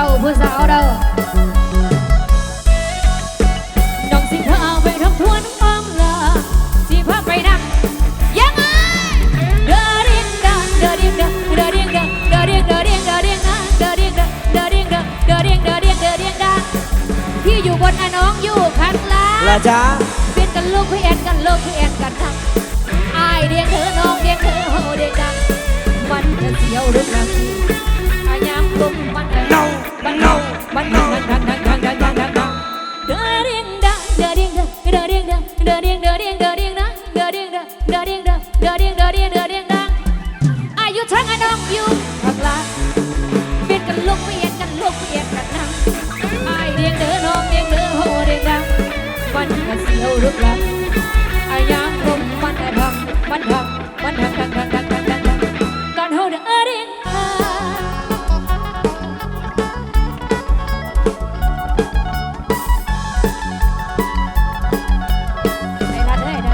จ้าผู้สาวเราน้องสิพาไปทบทวนความลาสิพาไปนั่งยังไงเดอเรียงดังเดอเรียงดังเดอเรียงดังเดอเรียงเดอเรียงเดอเรียงดังเดอเรียงดังเดอเรียงดังเดเรียงเดอเรียงเดอเรียงดี๋ยู่บนอะน้องอยู่ข้างล่างละจ้าเป็นกันลูเพี่แอนกันลูเพี่แอนกันดังอายเดียงเธอน้องเดียงเธอโหเดียงดังมันจะเสียวหรือดังอายังลม เสียวหรือเปล่าอายามกลมมันจะทำมันทำมันทำดังดังดังดังดังดังก่อนเฮาเดอเรียงดังไอ้รัดเอ้ยน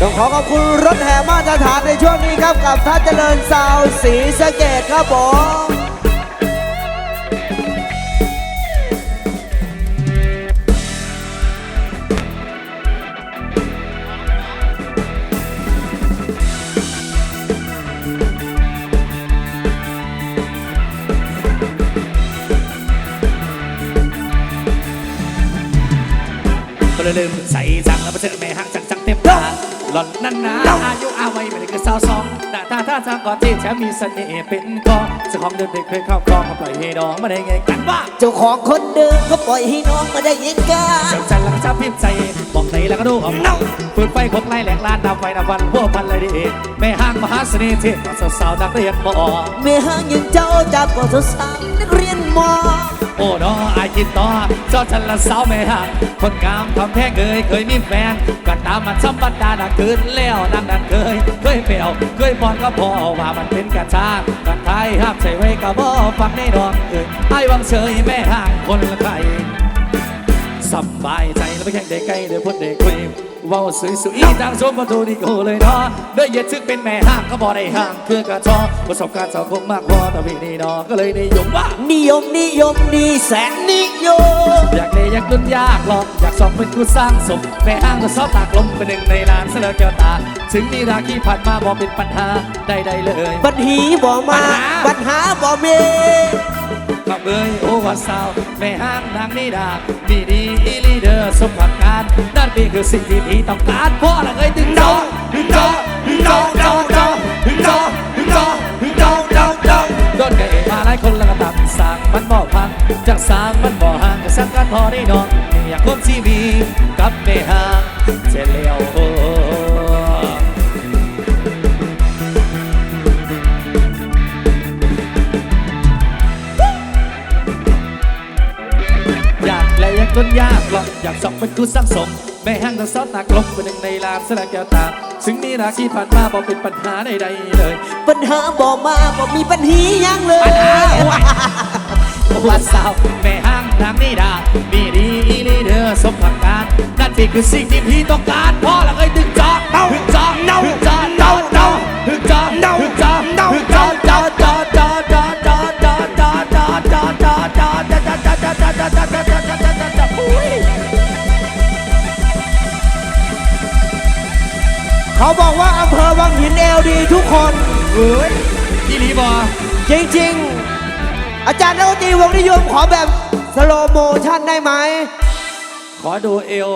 ต้องขอขอบคุณรถแห่มาตรฐานในช่วงนี้ครับกับท่านเจริญซาวด์สีสะเกดครับผม ก็เลยลืมใส่จังแล้วไปเจอแม่หักจังจังเต็มตาหล่อนนั่นนะอายุอาวัยไม่ได้คือสาวสองแต่ตาท่าทางก่อนที่จะมีเสน่ห์เป็นกองเจ้าของเดิมเด็กเคยเข้ากองมาปล่อยให้น้องมาได้ไงกันว่าเจ้าของคนเดิมก็ปล่อยให้น้องมาได้ยังกาเจ้าจันแล้วก็จะพิมพ์ใจบอกไหนแล้วก็ดูเอาเน่าปืนไฟคงไล่แหลกลานดาวไฟดาววันพวกพันเลยดีแม่ห้างมหาเสน่ห์เทพสาวๆนักเรียนมอเมื่อห่างยังเจ้าจากก็สาวๆนักเรียนมอ โอ้น้ออายคิดต่อจอฉันละสาวแม่ห่างคนงามทำแท้งเคยเคยมีแฟนก็ตามมันสัมปันดาดังคืนแล้วนางนั้นเคย เคยเปลวเคยปอนก็พอว่ามันเป็นกระชากกันไทยห้ามใส่ไว้กับบ่ฟังในดอกเอ้ยไอ้วังเฉยแม่ห่างคนละใคร สบายใจแล้วไปแข่งเด็กไกลเดี๋ยวพูดเด็กคุยเว้าสวยสุยทางชมประตูนี่กูเลยเนาะเด้ยเย็ดซึกเป็นแม่ห้างก็บ่ได้ห้างเพื่อกระชอประสบการณ์สังคมมากพอแต่พี่นี่เนาะก็เลยนิยมว่านิยมนิยมดีแสนนิยม อยากเลยอยากดุนยากหรอกอยากสอบเป็นกูสร้างสมแม่ห้างก็ซอบตากลมเป็นหนึ่งในล้านเสลอแก้วตา ถึงมีราคีผ่านมาบอกเป็นปัญหาใดๆเลย ปัญหีบ่มาปัญหาปัญหาบ่เม ขับเบยโอวาสาวแม่ห้างนางนิดามีดีอีลีเดอร์สมผักการนั่นนี่คือสิ่งที่พี่ต้องการพราะอะเอ้ยถึงจอถึงจอถึงจอจอจอถึงจอถึงจอถึงจอจอจอโดนไก่มาหลายคนแล้วก็ตับสร้างมันบ่พังจากสร้างมันบ่ห่างก็สักกันพอได้นอนอยากคนที่มีกับแม่ห้างเจเลียว ละอยากจนยากหรอกอยากสอบเป็นกูสร้างสมแม่ห้างต้องซอดหนักลงเป็นหนึ่งในลานสละแก้วตาซึ่งนี่ราคีผ่านมาบอกเป็นปัญหาใดๆเลย ปัญหาบ่มาบ่มีปัญหีหยังเลยปัญหาโอ้ยว่าสาวแม่ห้างนางนี่ดามีดีอีลีเดอร์สมผักการนั่นที่คือสิ่งที่พี่ต้องการพ่อแล้วเอ้ยถึงจอถึงจอถึงจอจอจ ทุกคนเฮ้ยพี่ลีบอจริง ๆ อาจารย์นักดนตรีวงนิยมขอแบบสโลโมชั่นได้ไหม ขอดูเอว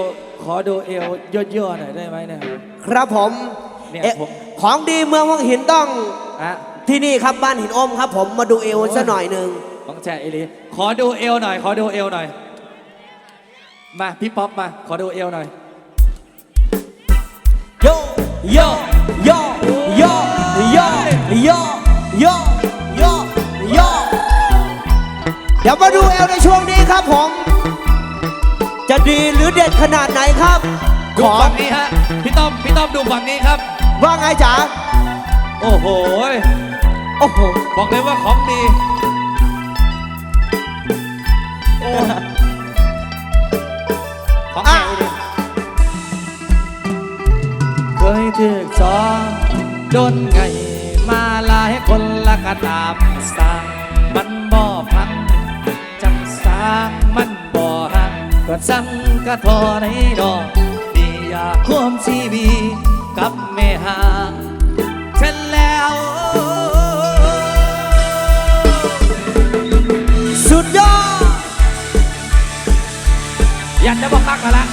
ขอดูเอวย่อๆหน่อยได้ไหมเนี่ย ครับผมเนี่ยเอ๊ะผม ของดีเมืองวังหินต้องอะที่นี่ครับบ้านหินอมครับ ผมมาดูเอวซะหน่อยหนึ่งบังแจเอลีขอดูเอวหน่อย ขอดูเอวหน่อย มาพี่ป๊อปมา ขอดูเอวหน่อย โยโยโยโยโยโยโยโยโยเดี๋ยวมาดูเอวในช่วงนี้ครับผม จะดีหรือเด็ดขนาดไหนครับดูขอฝั่งนี้ฮะพี่ต้อมพี่ต้อมดูฝั่งนี้ครับ ว่าไงจ๋าโอ้โห โอ้โห บอกเลยว่าของดีางมันบ่หักก็ซ้ำกระทอในดอกนี่อยากควมชีวีกับแม่หางฉันแล้วสุดยอดอยากจะบอกคักแล้วละ